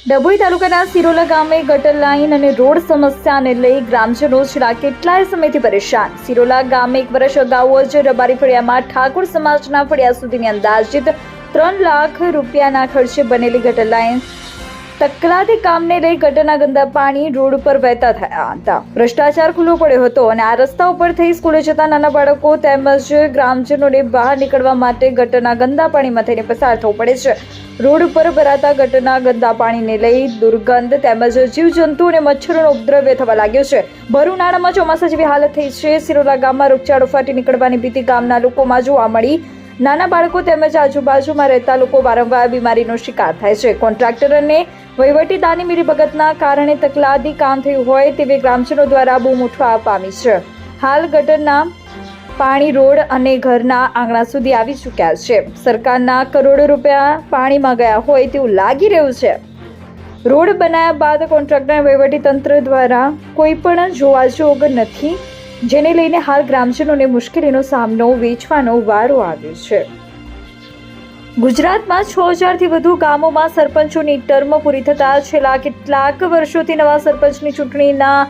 ડભોઈ તાલુકાના સિરોલા ગામે ગટર લાઈન અને રોડ સમસ્યાને લઈ ગ્રામજનો છેલ્લા કેટલાય સમયથી પરેશાન. સિરોલા ગામે એક વર્ષ અગાઉ જ રબારી ફળિયામાં ઠાકોર સમાજના ફળિયા સુધીની અંદાજિત ત્રણ લાખ રૂપિયાના ખર્ચે બનેલી ગટર લાઈન તકલાદી કામને લઈ ગટરના ગંદા પાણી રોડ ઉપર વહેતા થયા હતા. ભ્રષ્ટાચાર ખુલ્લો પડ્યો હતો અને આ રસ્તા ઉપર થઈ સ્કૂલે જતા નાના બાળકો તેમજ ગ્રામજનોને બહાર નીકળવા માટે ગટરના ગંદા પાણીમાં થઈને પસાર થવું પડે છે. રોડ ઉપર ભરાતા ગટરના ગંદા પાણીને લઈ દુર્ગંધ તેમજ જીવજંતુ અને મચ્છરોનો ઉપદ્રવ્ય થવા લાગ્યો છે. ભરૂ નાણામાં ચોમાસા જેવી હાલત થઈ છે. સિરોલા ગામમાં રોગચાળો ફાટી નીકળવાની ભીતિ ગામના લોકોમાં જોવા મળી. નાના બાળકો તેમજ આજુબાજુમાં રહેતા લોકો વારંવાર બીમારીનો શિકાર થાય છે. કોન્ટ્રાક્ટર અને વહીવટીદારની મિલીભગતના કારણે તકલાદી કામ થયું હોય તેવી ગ્રામજનો દ્વારા બૂમ ઉઠવા પામી છે. હાલ ગટરના પાણી રોડ અને ઘરના આંગણા સુધી આવી ચૂક્યા છે. સરકારના કરોડો રૂપિયા પાણીમાં ગયા હોય તેવું લાગી રહ્યું છે. રોડ બનાવ્યા બાદ કોન્ટ્રાક્ટર વહીવટી તંત્ર દ્વારા કોઈ પણ જોવાજોગ નથી. જેને લઈને હાલ ગ્રામજનોને મુશ્કેલીનો સામનો વેચવાનો વારો આવ્યો છે. ગુજરાતમાં છ હજારથી વધુ ગામોમાં સરપંચોની ટર્મ પૂરી થતાં છેલ્લા કેટલાક વર્ષોથી નવા સરપંચની ચૂંટણીના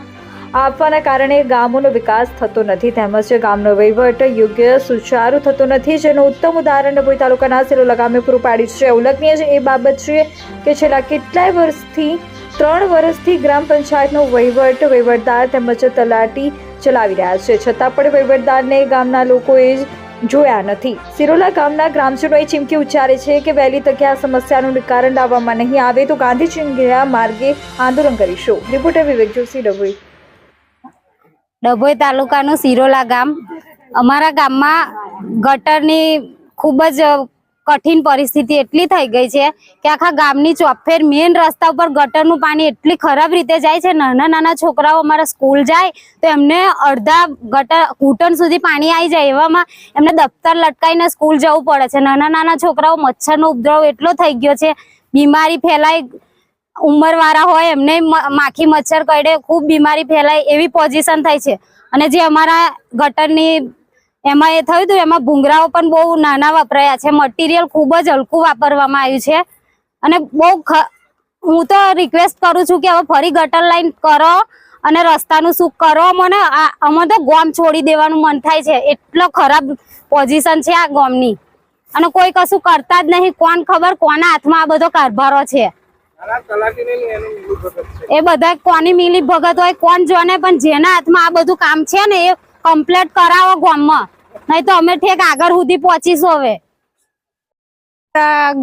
આપવાના કારણે ગામોનો વિકાસ થતો નથી. તેમજ ગામનો વહીવટ યોગ્ય સુચારુ થતો નથી. જેનું ઉત્તમ ઉદાહરણ ડભોઈ તાલુકાના સિરોલા ગામે પૂરું પાડ્યું છે. ઉલ્લેખનીય છે એ બાબત છે કે છેલ્લા કેટલાય વર્ષથી, ત્રણ વર્ષથી ગ્રામ પંચાયતનો વહીવટ વહીવટદાર તેમજ તલાટી ચલાવી રહ્યા છે. છતાં પણ વહીવટદારને ગામના લોકોએ જ જોયા નથી. સિરોલા ગામના ગ્રામજનોએ ચીમકી ઉચ્ચારે છે કે વહેલી તકે આ સમસ્યાનું નિકારણ લાવવામાં નહીં આવે તો ગાંધી ચિંગરા માર્ગે આંદોલન કરીશું. રિપોર્ટર વિવેક જોશી, ડભોઈ. ડભોઈ તાલુકાનું સિરોલા ગામ. અમારા ગામમાં ગટરની ખૂબ જ કઠિન પરિસ્થિતિ એટલી થઈ ગઈ છે કે આખા ગામની ચોફેર મેઇન રસ્તા ઉપર ગટરનું પાણી એટલી ખરાબ રીતે જાય છે, નાના નાના છોકરાઓ અમારા સ્કૂલ જાય તો એમને અડધા ગટર ઘૂંટણ સુધી પાણી આવી જાય એવામાં એમને દફતર લટકાઈને સ્કૂલ જવું પડે છે. નાના નાના છોકરાઓ મચ્છરનો ઉપદ્રવ એટલો થઈ ગયો છે, બીમારી ફેલાય ઉંમરવાળા હોય એમને માખી મચ્છર કરડે ખૂબ બીમારી ફેલાય એવી પોઝિશન થાય છે. અને જે અમારા ગટરની એમાં એ થયું હતું, એમાં ભૂંગરાઓ પણ બહુ નાના વપરાયા છે. મટીરિયલ ખૂબ જ હલકું વાપરવામાં આવ્યું છે. અને બહુ હું તો રિક્વેસ્ટ કરું છું કે હવે ફરી ગટર લાઈન કરો અને રસ્તાનું શું કરો. મને અમે તો ગોમ છોડી દેવાનું મન થાય છે. એટલો ખરાબ પોઝિશન છે આ ગોમની. અને કોઈ કશું કરતા જ નહીં. કોણ ખબર કોના હાથમાં આ બધો કારભારો છે. એ બધા કોની મિલી ભગત હોય, કોણ જોને, પણ જેના હાથમાં આ બધું કામ છે ને, એ કમ્પ્લીટ કરાવો ગામમાં. નહીં તો અમે ઠેક આગળ સુધી પહોંચીશું હવે.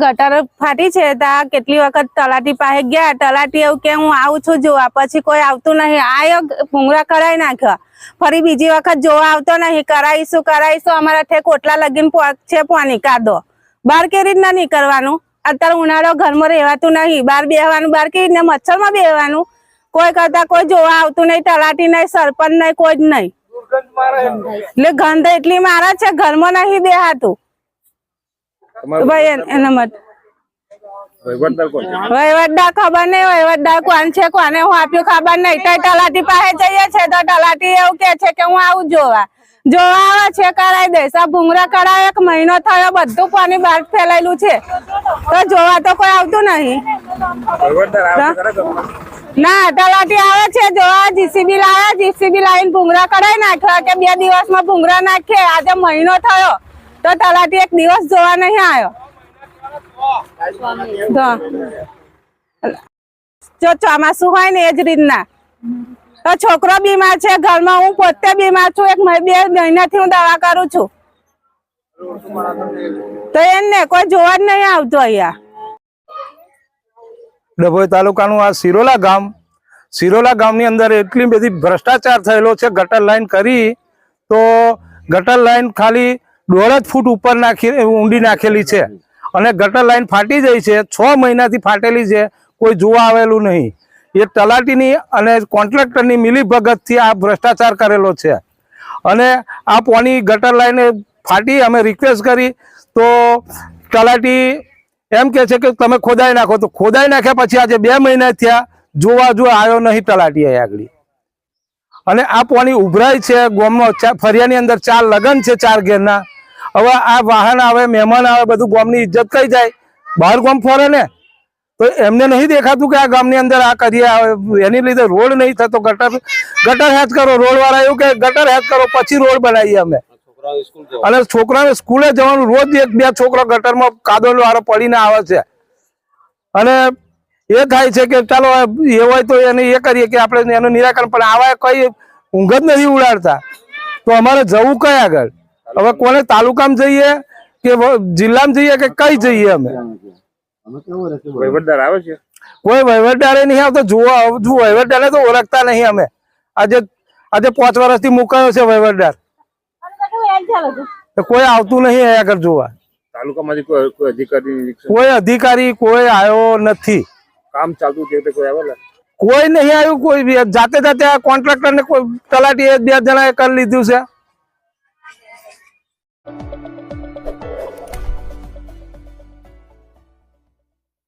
ગટર ફાટી છે ત્યાં કેટલી વખત તલાટી પાસે ગયા? તલાટી એવું કે હું આવું છું જોવા. પછી કોઈ આવતું નહીં. આયો ભૂંગળા કરાવી નાખ્યા. ફરી બીજી વખત જોવા આવતો નહીં. કરાવીશું કરાવીશું. અમારા ઠેક ઓટલા લગીન છે પાણી કાદો. બહાર કેવી રીતના નીકળવાનું? અત્યારે ઉનાળો ઘરમાં રહેવાતું નહીં. બહાર બેહવાનું, બહાર કેવી રીતના? મચ્છરમાં બેહવાનું. કોઈ કરતા કોઈ જોવા આવતું નહીં. તલાટી નહીં, સરપંચ નહીં, કોઈ જ નહીં. એટલે ગંધ એટલી મારા છે ઘરમાં નહીં દેહાતું. ભાઈ એન- માટે વહીવટદાર ખબર નહીં વહીવટદાર કોણ છે કોને હું આપ્યું ખબર નહીં. તો તલાટી પાસે જઈએ છે તો તલાટી એવું કે છે કે હું આવું જોવા. જોવા આવે છે કરાવી દઈશ. આ ભૂંગળા કરાવે એક મહિનો થયો બધું પાણી બહાર ફેલાયેલું છે. તો જોવા તો કોઈ આવતું નહીં. ના, તલાટી આવે છે, જોવા, જીસીબી લાવે, જીસીબી લાવીને ભૂંગળા કઢાઈ નાખ્યો. કે બે દિવસમાં ભૂંગળા નાખીએ, આજે મહિનો થયો, તો તલાટી એક દિવસ જોવા નહીં આવ્યો. જો ચોમાસું હોય ને એ જ રીતના. તો છોકરો બીમાર છે, ઘરમાં હું પોતે બીમાર છું, એક બે મહિનાથી હું દવા કરું છું. તો એને કોઈ જોવા જ નહીં આવતો અહીંયા. ડભોઈ તાલુકાનું આ સિરોલા ગામ. સિરોલા ગામની અંદર એટલી બધી ભ્રષ્ટાચાર થયેલો છે, ગટર લાઈન કરી તો ગટર લાઈન ખાલી દોઢ ફૂટ ઉપર નાખી, ઊંડી નાખેલી છે. અને ગટર લાઈન ફાટી જાય છે, છ મહિનાથી ફાટેલી છે, કોઈ જોવા આવેલું નહીં. એ તલાટીની અને કોન્ટ્રાક્ટરની મિલીભગતથી આ ભ્રષ્ટાચાર કરેલો છે. અને આ પોની ગટર લાઈન ફાટી અમે રિક્વેસ્ટ કરી તો તલાટી એમ કે છે કે તમે ખોદાઈ નાખો. તો ખોદાઈ નાખ્યા પછી આજે બે મહિના થયા જોવા જો આવ્યો નહીં તલાટી આગળ. અને આ પાણી ઉભરાય છે ગોમમાં ફરિયાની અંદર ચાર લગન છે ચાર ઘેરના. હવે આ વાહન આવે, મહેમાન આવે, બધું ગોમની ઇજ્જત કઈ જાય? બહાર ગોમ ફરે ને? તો એમને નહીં દેખાતું કે આ ગામની અંદર આ કરીએ એની લીધે રોડ નહીં થતો. ગટર ગટર હેચ કરો રોડ વાળા એવું કે ગટર હેચ કરો, પછી રોડ બનાવીએ અમે. અને છોકરાને સ્કૂલે જવાનું રોજ એક બે છોકરા ગટરમાં કાદવ વાળો પડીને આવે છે. અને એ થાય છે કે ચાલો એ હોય તો એને એ કરીએ કે આપણે એનું નિરાકરણ પણ આવા કઈ ઊંઘ જ નથી ઉડાડતા. તો અમારે જવું કઈ આગળ? હવે કોને તાલુકામાં જઈએ કે જિલ્લામાં જઈએ કે કઈ જઈએ અમે? વહીવટદાર આવે છે? કોઈ વહીવટદારે નહીં આવતો જોવા વહીવટદારે તો ઓળખતા નહીં અમે. આજે આજે પાંચ વર્ષથી મુકાયો છે વહીવટદાર. તો કોઈ આવતું નહીં અહીંયા આગળ જોવા. તાલુકામાંથી કોઈ કોઈ અધિકારી કોઈ અધિકારી કોઈ આવ્યો નથી. કામ ચાલતું છે તે કોઈ આવેલા કોઈ નહીં આવ્યું કોઈ બી. જાતે જાતે આ કોન્ટ્રાક્ટર ને કોઈ તલાટી એ બે જણાએ કરી લીધું છે.